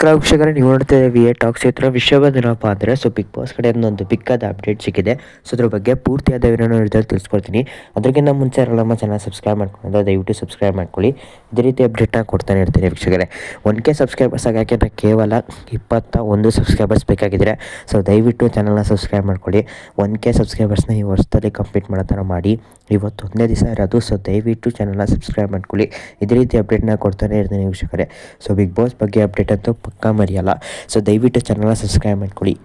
ನಮಸ್ಕಾರ ವೀಕ್ಷಕರೇ, ನೀವು ನೋಡ್ತಾ ವಿ ಎ ಟಾಕ್ಸ್ ಹತ್ರ ಬಂದೇನಪ್ಪ ಅಂದರೆ ಸೊ ಬಿಗ್ ಬಾಸ್ ಕಡೆ ಒಂದು ಪಿಕ್ಕಾದ ಅಪ್ಡೇಟ್ ಸಿಕ್ಕಿದೆ. ಸೊ ಅದ್ರ ಬಗ್ಗೆ ಪೂರ್ತಿಯಾದ ವಿವರಣ ಇದ್ರಲ್ಲಿ ತಿಳಿಸ್ಕೊಡ್ತೀನಿ. ಅದಕ್ಕಿಂತ ಮುಂಚೆ ನಮ್ಮ ಚಾನಲ್ ಸಬ್ಸ್ಕ್ರೈಬ್ ಮಾಡ್ಕೊಂಡು ದಯವಿಟ್ಟು ಸಬ್ಸ್ಕ್ರೈಬ್ ಮಾಡ್ಕೊಳ್ಳಿ. ಇದೇ ರೀತಿ ಅಪ್ಡೇಟ್ನ ಕೊಡ್ತಾನೆ ಇರ್ತೀನಿ ವೀಕ್ಷಕರೇ. ಒನ್ ಕೆ ಸಬ್ಸ್ಕ್ರೈಬರ್ಸ್ ಆಗಕ್ಕೆ ಅಂತ ಕೇವಲ ಇಪ್ಪತ್ತ ಒಂದು ಸಬ್ಸ್ಕ್ರೈಬರ್ಸ್ ಬೇಕಾಗಿದ್ದರೆ ಸೊ ದಯವಿಟ್ಟು ಚಾನಲ್ನ ಸಬ್ಸ್ಕ್ರೈಬ್ ಮಾಡ್ಕೊಳ್ಳಿ. ಒನ್ ಕೆ ಸಬ್ಸ್ಕ್ರೈಬರ್ಸ್ನ ಈ ವರ್ಷದಲ್ಲಿ ಕಂಪ್ಲೀಟ್ ಮಾಡೋ ಥರ ಮಾಡಿ. ಇವತ್ತು ಒಂದೇ ದಿವಸ ಇರೋದು ಸೊ ದಯವಿಟ್ಟು ಚಾನಲ್ನ ಸಬ್ಸ್ಕ್ರೈಬ್ ಮಾಡ್ಕೊಳ್ಳಿ. ಇದೇ ರೀತಿ ಅಪ್ಡೇಟ್ನ ಕೊಡ್ತಾನೆ ಇರ್ತೀನಿ ವೀಕ್ಷಕರೇ. ಸೊ ಬಿಗ್ ಬಾಸ್ ಬಗ್ಗೆ ಅಪ್ಡೇಟ್ ಅಂತೂ ಪಕ್ಕಾ ಮರೆಯಲ್ಲ. ಸೊ ದಯವಿಟ್ಟು ಚಾನಲ್ನ ಸಬ್ಸ್ಕ್ರೈಬ್ ಮಾಡ್ಕೊಳ್ಳಿ.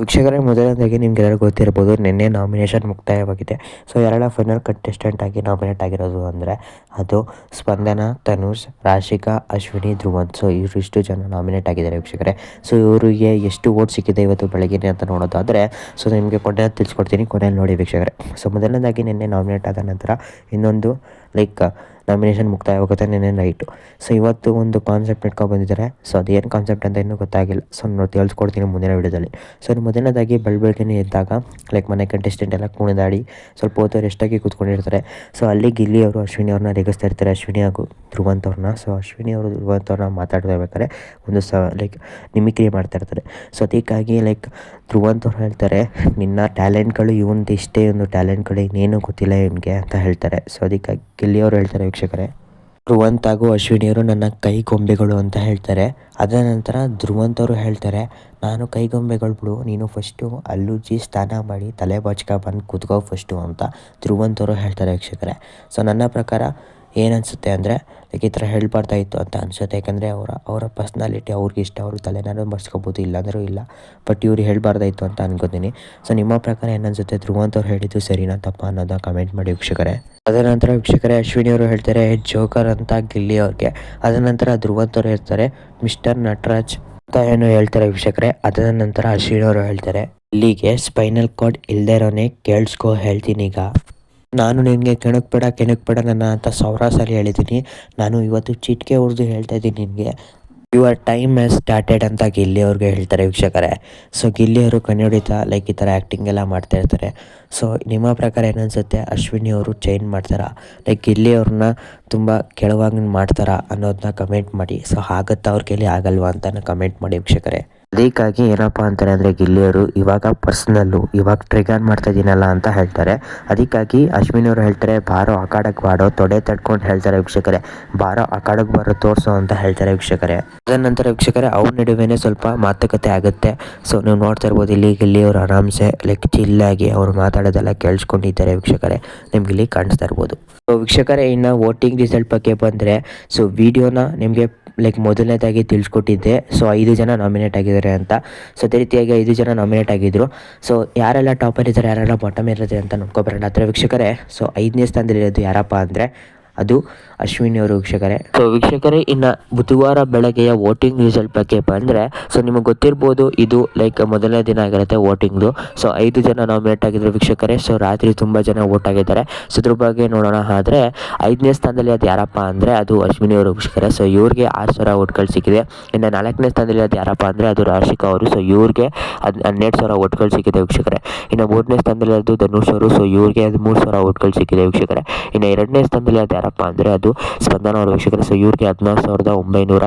ವೀಕ್ಷಕರೇ, ಮೊದಲನೇದಾಗಿ ನಿಮಗೆಲ್ಲರೂ ಗೊತ್ತಿರ್ಬೋದು, ನಿನ್ನೆ ನಾಮಿನೇಷನ್ ಮುಕ್ತಾಯವಾಗಿದೆ. ಸೊ ಯಾರೆಲ್ಲ ಫೈನಲ್ ಕಂಟೆಸ್ಟೆಂಟ್ ಆಗಿ ನಾಮಿನೇಟ್ ಆಗಿರೋದು ಅಂದರೆ, ಅದು ಸ್ಪಂದನ, ತನುಷ್, ರಾಶಿಕಾ, ಅಶ್ವಿನಿ, ಧ್ರುವನ್. ಸೊ ಇವರಿಷ್ಟು ಜನ ನಾಮಿನೇಟ್ ಆಗಿದ್ದಾರೆ ವೀಕ್ಷಕರೇ. ಸೊ ಇವರಿಗೆ ಎಷ್ಟು ಓಟ್ ಸಿಕ್ಕಿದೆ ಇವತ್ತು ಬೆಳಗ್ಗೆ ಅಂತ ನೋಡೋದಾದರೆ ಸೊ ನಿಮಗೆ ಕೊನೆ ತಿಳಿಸ್ಕೊಡ್ತೀನಿ. ಕೊನೆಯಲ್ಲಿ ನೋಡಿ ವೀಕ್ಷಕರೇ. ಸೊ ಮೊದಲನೇದಾಗಿ ನಿನ್ನೆ ನಾಮಿನೇಟ್ ಆದ ನಂತರ, ಇನ್ನೊಂದು ಲೈಕ್ ನಾಮಿನೇಷನ್ ಮುಕ್ತಾಯವಾಗುತ್ತೆ, ನಿನ್ನೆ ನೈಟು ಸೊ ಇವತ್ತು ಒಂದು ಕಾನ್ಸೆಪ್ಟ್ ಇಟ್ಕೊಂಡು ಬಂದಿದ್ದಾರೆ. ಸೊ ಅದೇನು ಕಾನ್ಸೆಪ್ಟ್ ಅಂತ ಇನ್ನೂ ಗೊತ್ತಾಗಿಲ್ಲ. ಸೊ ನಾನು ತಿಳಿಸ್ಕೊಡ್ತೀನಿ ಮುಂದಿನ ವಿಡಿಯೋದಲ್ಲಿ. ಸೊ ಮೊದಲನೇದಾಗಿ ಬೆಳಬೆಳಗ್ಗೆ ಇದ್ದಾಗ ಲೈಕ್ ಮನೆ ಕಂಟೆಸ್ಟೆಂಟ್ ಎಲ್ಲ ಕುಣಿದಾಡಿ, ಸ್ವಲ್ಪ ಹೊತ್ತು ರೆಸ್ಟಾಗಿ ಕೂತ್ಕೊಂಡಿರ್ತಾರೆ. ಸೊ ಅಲ್ಲಿ ಗಿಲ್ಲಿ ಅವರು, ಅಶ್ವಿನಿ ಅವ್ರನ್ನ ರೇಗಿಸ್ತಾ ಇರ್ತಾರೆ. ಅಶ್ವಿನಿ ಹಾಗೂ ಧ್ರುವಂತ್ ಅವ್ರನ್ನ ಸೊ ಅಶ್ವಿನಿ ಅವರು ಧ್ರುವಂತ್ ಅವ್ರನ್ನ ಮಾತಾಡ್ತಾ ಇರ್ಬೇಕಾದ್ರೆ ಒಂದು ಸ ಲೈಕ್ ನಿಮಿಕ್ರಿ ಮಾಡ್ತಾ ಇರ್ತಾರೆ. ಸೊ ಅದಕ್ಕಾಗಿ ಲೈಕ್ ಧ್ರುವಂತವ್ರು ಹೇಳ್ತಾರೆ, ನಿನ್ನ ಟ್ಯಾಲೆಂಟ್ಗಳು ಇವಂದು ಇಷ್ಟೇ ಒಂದು ಟ್ಯಾಲೆಂಟ್ಗಳು ಇನ್ನೇನು ಗೊತ್ತಿಲ್ಲ ಇವನಿಗೆ ಅಂತ ಹೇಳ್ತಾರೆ. ಸೊ ಅದಕ್ಕಾಗಿ ಗಿಲ್ಲಿ ಹೇಳ್ತಾರೆ ವೀಕ್ಷಕರೇ. ಧ್ರುವಂತ್ ಹಾಗೂ ಅಶ್ವಿನಿಯವರು ನನ್ನ ಕೈ ಗೊಂಬೆಗಳು ಅಂತ ಹೇಳ್ತಾರೆ. ಅದರ ನಂತರ ಧ್ರುವಂತ್ ಹೇಳ್ತಾರೆ, ನಾನು ಕೈಗೊಂಬೆಗಳು ಬಿಡು, ನೀನು ಫಸ್ಟು ಅಲ್ಲುಜ್ಜಿ ಸ್ನಾನ ಮಾಡಿ ತಲೆ ಬಾಚ್ಕ ಬಂದು ಕೂತ್ಕೋ ಫಸ್ಟು ಅಂತ ಧ್ರುವಂತ್ ಅವರು ಹೇಳ್ತಾರೆ ವೀಕ್ಷಕರೇ. ಸೊ ನನ್ನ ಪ್ರಕಾರ ಏನು ಅನಿಸುತ್ತೆ ಅಂದರೆ ಲೈಕ್ ಈ ಥರ ಹೇಳ್ಬಾರ್ದಾಯಿತ್ತು ಅಂತ ಅನಿಸುತ್ತೆ. ಯಾಕಂದರೆ ಅವರ ಅವರ ಪರ್ಸ್ನಾಲಿಟಿ ಅವ್ರಿಗೆ ಇಷ್ಟ, ಅವರು ತಲೆನಾರು ಇಲ್ಲ ಇಲ್ಲಾಂದರೂ ಇಲ್ಲ. ಬಟ್ ಇವ್ರು ಹೇಳ್ಬಾರ್ದಾಯಿತ್ತು ಅಂತ ಅನ್ಕೋತೀನಿ ಸೊ ನಿಮ್ಮ ಪ್ರಕಾರ ಏನನ್ಸುತ್ತೆ? ಧ್ರುವಂತ್ ಅವ್ರು ಹೇಳಿದ್ದು ಸರಿನಾ ತಪ್ಪ ಅನ್ನೋದನ್ನ ಕಮೆಂಟ್ ಮಾಡಿ ವೀಕ್ಷಕರೇ. ಅದರ ನಂತರ ವೀಕ್ಷಕರೇ, ಅಶ್ವಿನಿ ಅವರು ಹೇಳ್ತಾರೆ ಜೋಕರ್ ಅಂತ ಗಿಲ್ಲಿ ಅವ್ರಿಗೆ. ಅದರ ನಂತರ ಧ್ರುವಂತ್ ಅವರು ಹೇಳ್ತಾರೆ, ಮಿಸ್ಟರ್ ನಟರಾಜ್ ಅಂತ ಏನು ಹೇಳ್ತಾರೆ ವೀಕ್ಷಕರೇ. ಅದರ ನಂತರ ಅಶ್ವಿನಿ ಅವರು ಹೇಳ್ತಾರೆ ಇಲ್ಲಿಗೆ ಸ್ಪೈನಲ್ ಕಾರ್ಡ್ ಇಲ್ದೇ ಇರೋನೇ, ಕೇಳಿಸ್ಕೊ, ಹೇಳ್ತೀನಿ ಈಗ. ನಾನು ನಿನಗೆ ಕೆಣಕ್ ಬೇಡ ಕೆಣಕ್ ಬೇಡ ನನ್ನ ಅಂತ ಸಾವಿರ ಸಲ ಹೇಳಿದ್ದೀನಿ ನಾನು ಇವತ್ತು ಚಿಟಿಕೆ ಹೊಡೆದು ಹೇಳ್ತಾ ಇದ್ದೀನಿ ನಿನಗೆ. ಯುವರ್ ಟೈಮ್ ಆ್ಯಸ್ ಸ್ಟಾರ್ಟೆಡ್ ಅಂತ ಗಿಲ್ಲಿ ಅವ್ರಿಗೆ ಹೇಳ್ತಾರೆ ವೀಕ್ಷಕರೇ. ಸೊ ಗಿಲ್ಲಿ ಅವರು ಕನ್ನಡಿತ ಲೈಕ್ ಈ ಥರ ಆ್ಯಕ್ಟಿಂಗ್ ಎಲ್ಲ ಮಾಡ್ತಾ ಇರ್ತಾರೆ. ಸೊ ನಿಮ್ಮ ಪ್ರಕಾರ ಏನನ್ಸುತ್ತೆ? ಅಶ್ವಿನಿ ಅವರು ಚೇಂಜ್ ಮಾಡ್ತಾರಾ? ಲೈಕ್ ಗಿಲ್ಲಿ ಅವ್ರನ್ನ ತುಂಬ ಕೆಳವಾಗಿ ಮಾಡ್ತಾರಾ ಅನ್ನೋದನ್ನ ಕಮೆಂಟ್ ಮಾಡಿ. ಸೊ ಆಗುತ್ತಾ ಅವ್ರ ಕೈಲಿ ಆಗಲ್ವಾ ಅಂತ ಕಮೆಂಟ್ ಮಾಡಿ ವೀಕ್ಷಕರೇ. ಅದಕ್ಕಾಗಿ ಏನಪ್ಪ ಅಂತಾರೆ ಅಂದರೆ ಗಿಲ್ಲಿಯವರು ಇವಾಗ ಪರ್ಸ್ನಲ್ಲು, ಇವಾಗ ಟ್ರಿಗರ್ ಮಾಡ್ತಾ ಇದ್ದೀನಲ್ಲ ಅಂತ ಹೇಳ್ತಾರೆ. ಅದಕ್ಕಾಗಿ ಅಶ್ವಿನ್ ಅವರು ಹೇಳ್ತಾರೆ, ಬಾರೋ ಆ ಕಾಡಕ್ಕೆ ಬಾರೋ, ತೊಡೆ ತಡ್ಕೊಂಡು ಹೇಳ್ತಾರೆ ವೀಕ್ಷಕರೇ. ಬಾರೋ ಆ ಕಾಡಕ್ಕೆ ಬಾರೋ, ತೋರಿಸು ಅಂತ ಹೇಳ್ತಾರೆ ವೀಕ್ಷಕರೇ. ನಂತರ ವೀಕ್ಷಕರೇ, ಅವ್ರ ನಡುವೆನೇ ಸ್ವಲ್ಪ ಮಾತುಕತೆ ಆಗುತ್ತೆ. ಸೊ ನೀವು ನೋಡ್ತಾ ಇರ್ಬೋದು ಇಲ್ಲಿ ಗಿಲ್ಲಿ ಅವರು ಆರಾಮ್ಸೆ ಲೈಕ್ ಚಿಲ್ಲಾಗಿ ಅವರು ಮಾತಾಡೋದೆಲ್ಲ ಕೇಳಿಸ್ಕೊಂಡಿದ್ದಾರೆ ವೀಕ್ಷಕರೇ. ನಿಮ್ಗೆ ಇಲ್ಲಿ ಕಾಣಿಸ್ತಾ ಇರ್ಬೋದು. ಸೊ ವೀಕ್ಷಕರೇ, ಇನ್ನು ವೋಟಿಂಗ್ ರಿಸಲ್ಟ್ ಬಗ್ಗೆ ಬಂದರೆ ಸೊ ವಿಡಿಯೋನ ನಿಮಗೆ ಲೈಕ್ ಮೊದಲನೇದಾಗಿ ತಿಳಿಸ್ಕೊಟ್ಟಿದ್ದೆ. ಸೊ ಐದು ಜನ ನಾಮಿನೇಟ್ ಆಗಿದ್ದಾರೆ. ಅಂತ. ಸೊ ಅದೇ ರೀತಿಯಾಗಿ ಐದು ಜನ ನಾಮಿನೇಟ್ ಆಗಿದ್ದರು ಸೊ ಯಾರೆಲ್ಲ ಟಾಪರ್ ಇದ್ದಾರೆ, ಯಾರೆಲ್ಲ ಬಾಟಮ್ ಇರುತ್ತೆ ಅಂತ ನೋಡ್ಕೊಬರೋಣ. ಅದರ ವೀಕ್ಷಕರೇ ಸೊ ಐದನೇ ಸ್ಥಾನದಲ್ಲಿರೋದು ಯಾರಪ್ಪ ಅಂದರೆ ಅದು ಅಶ್ವಿನಿ ಅವರು ವೀಕ್ಷಕರೇ. ಸೊ ವೀಕ್ಷಕರೇ, ಇನ್ನು ಬುಧವಾರ ಬೆಳಗ್ಗೆಯ ವೋಟಿಂಗ್ ರಿಸಲ್ಟ್ ಬಗ್ಗೆ ಬಂದರೆ ಸೊ ನಿಮಗೆ ಗೊತ್ತಿರ್ಬೋದು, ಇದು ಲೈಕ್ ಮೊದಲನೇ ದಿನ ಆಗಿರುತ್ತೆ ವೋಟಿಂಗ್ದು ಸೊ ಐದು ಜನ ನಾಮಿನೇಟ್ ಆಗಿದ್ರು ವೀಕ್ಷಕರೇ ಸೊ ರಾತ್ರಿ ತುಂಬ ಜನ ವೋಟ್ ಆಗಿದ್ದಾರೆ. ಸೊ ಇದ್ರ ಬಗ್ಗೆ ನೋಡೋಣ ಆದರೆ, ಐದನೇ ಸ್ಥಾನದಲ್ಲಿ ಅದು ಯಾರಪ್ಪ ಅಂದರೆ, ಅದು ಅಶ್ವಿನಿ ಅವರು ವೀಕ್ಷಕರೇ. ಸೊ ಇವ್ರಿಗೆ ಆರು ಸಾವಿರ ಓಟ್ಗಳು ಸಿಕ್ಕಿದೆ. ಇನ್ನು ನಾಲ್ಕನೇ ಸ್ಥಾನದಲ್ಲಿ ಅದು ಯಾರಪ್ಪ ಅಂದರೆ, ಅದು ರಾಶಿಕಾ ಅವರು. ಸೊ ಇವ್ರಿಗೆ ಅದು ಹನ್ನೆರಡು ಸಾವಿರ ಓಟ್ಗಳು ಸಿಕ್ಕಿದೆ ವೀಕ್ಷಕರೇ. ಇನ್ನು ಮೂರನೇ ಸ್ಥಾನದಲ್ಲಿ ಅದು ಧನುಷ್ ಅವರು. ಸೊ ಇವ್ರಿಗೆ ಅದು ಮೂರು ಸಾವಿರ ಓಟ್ಗಳು ಸಿಕ್ಕಿದೆ ವೀಕ್ಷಕರೇ. ಇನ್ನು ಎರಡನೇ ಸ್ಥಾನದಲ್ಲಿ ಅದು ಯಾರಪ್ಪ ಅಂದರೆ, ಅದು ಸ್ಪಂದನ ಅವರು ವೀಕ್ಷಕರು ಸೊ ಇವ್ರಿಗೆ ಹದಿನಾರು ಸಾವಿರದ ಒಂಬೈನೂರ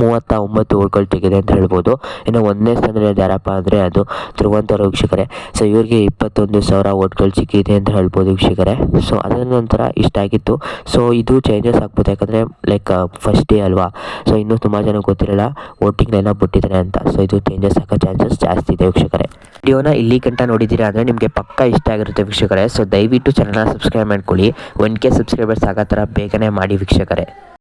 ಮೂವತ್ತ ಒಂಬತ್ತು ಓಟ್ಗಳು ತೆಗೆದೆ ಅಂತ ಹೇಳ್ಬೋದು. ಇನ್ನು ಒಂದನೇ ಸ್ಥಾನದಲ್ಲಿ ಯಾರಪ್ಪ ಅಂದರೆ ಅದು ಧ್ರುವಂತ ವೀಕ್ಷಕರೇ ಸೊ ಇವ್ರಿಗೆ ಇಪ್ಪತ್ತೊಂದು ಸಾವಿರ ಓಟ್ಗಳು ಸಿಕ್ಕಿದೆ ಅಂತ ಹೇಳ್ಬೋದು ವೀಕ್ಷಕರೇ. ಸೊ ಅದರ ನಂತರ ಇಷ್ಟಾಗಿತ್ತು ಸೊ ಇದು ಚೇಂಜಸ್ ಆಗ್ಬೋದು. ಯಾಕಂದರೆ ಲೈಕ್ ಫಸ್ಟ್ ಡೇ ಅಲ್ವಾ? ಸೊ ಇನ್ನೂ ತುಂಬ ಜನ ಗೊತ್ತಿರಲ್ಲ. ವೋಟಿಂಗ್ನೆಲ್ಲ ಬಿಟ್ಟಿದ್ದಾರೆ ಅಂತ. ಸೊ ಇದು ಚೇಂಜಸ್ ಆಗೋ ಚಾನ್ಸಸ್ ಜಾಸ್ತಿ ಇದೆ ವೀಕ್ಷಕರೇ. ವಿಡಿಯೋನ ಇಲ್ಲಿ ಗಂಟ ನೋಡಿದ್ದೀರಾ ಅಂದರೆ ನಿಮಗೆ ಪಕ್ಕ ಇಷ್ಟ ಆಗಿರುತ್ತೆ ವೀಕ್ಷಕರೇ. ಸೊ ದಯವಿಟ್ಟು ಚಾನಲ್ನ ಸಬ್ಸ್ಕ್ರೈಬ್ ಮಾಡ್ಕೊಳ್ಳಿ. ಒನ್ ಕೆ ಸಬ್ಸ್ಕ್ರೈಬರ್ಸ್ ಆಗೋ ಥರ ಬೇಗನೆ ಮಾಡಿ ವೀಕ್ಷಕರೇ.